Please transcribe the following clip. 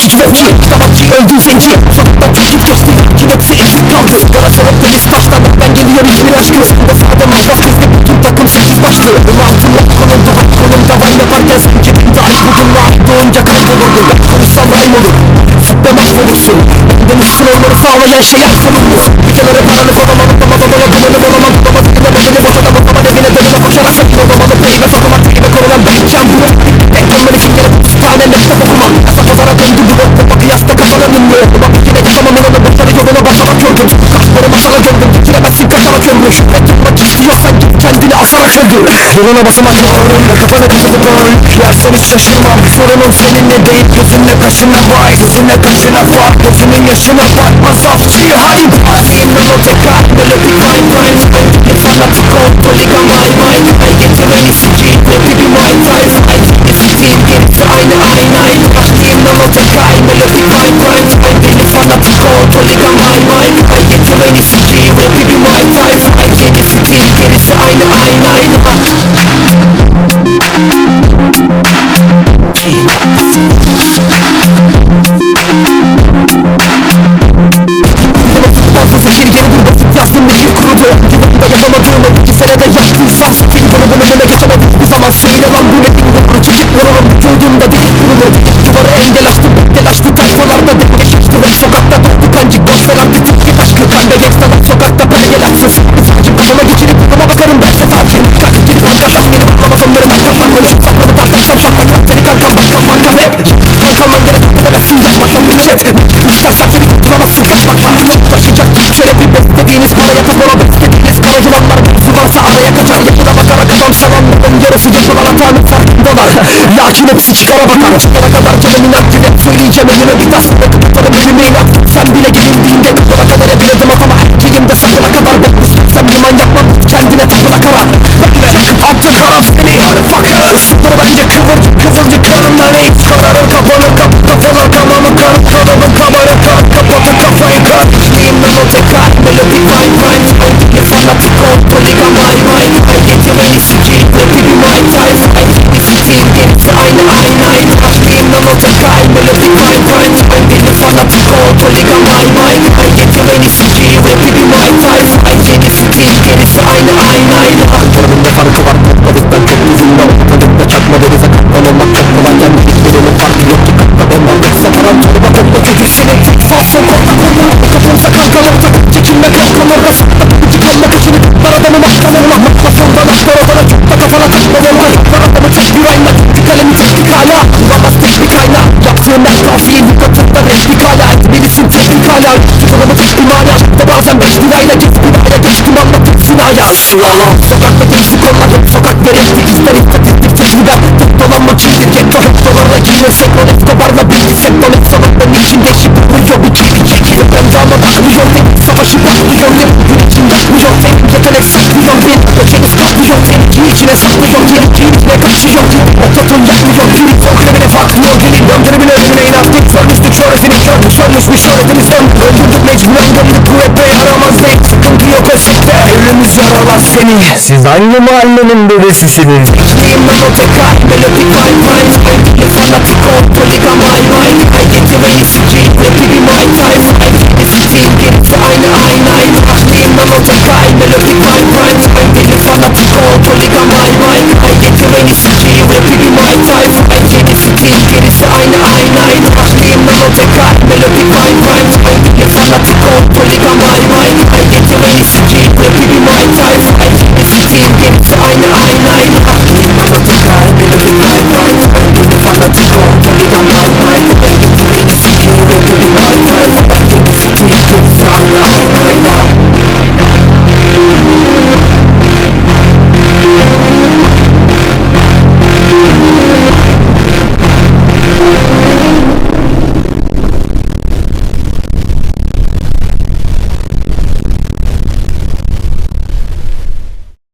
Çünkü defniyim kitapçı öldün zenci Uzaktan çekip gösterip kinepsi intikamsız Kara sebep polis taşlanmak ben geliyorum kimin aşkı Bu fadem vazgeçti bütün takım sekiz başlı Rantım yok konumda bak konumda vay yaparken sen cebinde ay Bugünle ay doğunca kaybolurdu Konuşsam rayım olur Sütle mahvolursun Benden üstün olmanı sağlayan şey aksın olmasın Zoruna basamak Kafana kaşını doğru yüklersen hiç şaşırmam Sorunun seninle değil gözünle kaşına vay Gözünle kaşına fark gözünün yaşına bak Masafçıyı haybaz Melodika melodik vay vay vay Ne fanatik ol poliga may may may Getireni sikiyip ne tipi may vay vay Ezildiğim gerisi aynı aynı aynı Vaktiğim melodika melodik Geri bir basit yazdım bir kurup lakin hepsi çıkara bakar. Çıkara kadar canımın hakkı hep söyleyeceğim elime bir tas Kapatalım. Elime inat sen bile gelindiğinde Yola kadar ebilirdim atama. Dilimde sakına kadar bekliyorsun Sen bir manyakma kendine tıpına kara Bakın attın taraf seni Motherfucker Işıkları bence kıvırdı Yönler tavsiye edip atıklar etnik hala Etmelisin teknik hala Tutulama tuttum hala Da bazen ben birayla kestim hala Geçtim anlatıp sinaya Sırala Sokakta gençlik onlar beni Siz hangi mahallenin bebesisiniz? Kimliğim melodika, melodi vay vay Sevgili fanatik ol, poliga may may Haydeti reis, street rapi bir my time Ezitim gitti aynı aynı aynı Kimliğim melodika, melodi vay vay Sevgili fanatik ol, poliga may may Haydeti reis, street rapi bir my time Ezitim gerisi aynı aynı aynı Kimliğim melodika, melodi vay vay Sevgili fanatik ol, poliga may may Sinn gibt's eine, ein, ein Nimm mal auf die Geil, bitte die Nein, nein, nein Du fandert sich vor, da liegt am Nein, nein Wenn du die Rede sie kehren, wenn du die Nein, nein Wenn du die Musik nicht gibt's eine, ein, ein, ein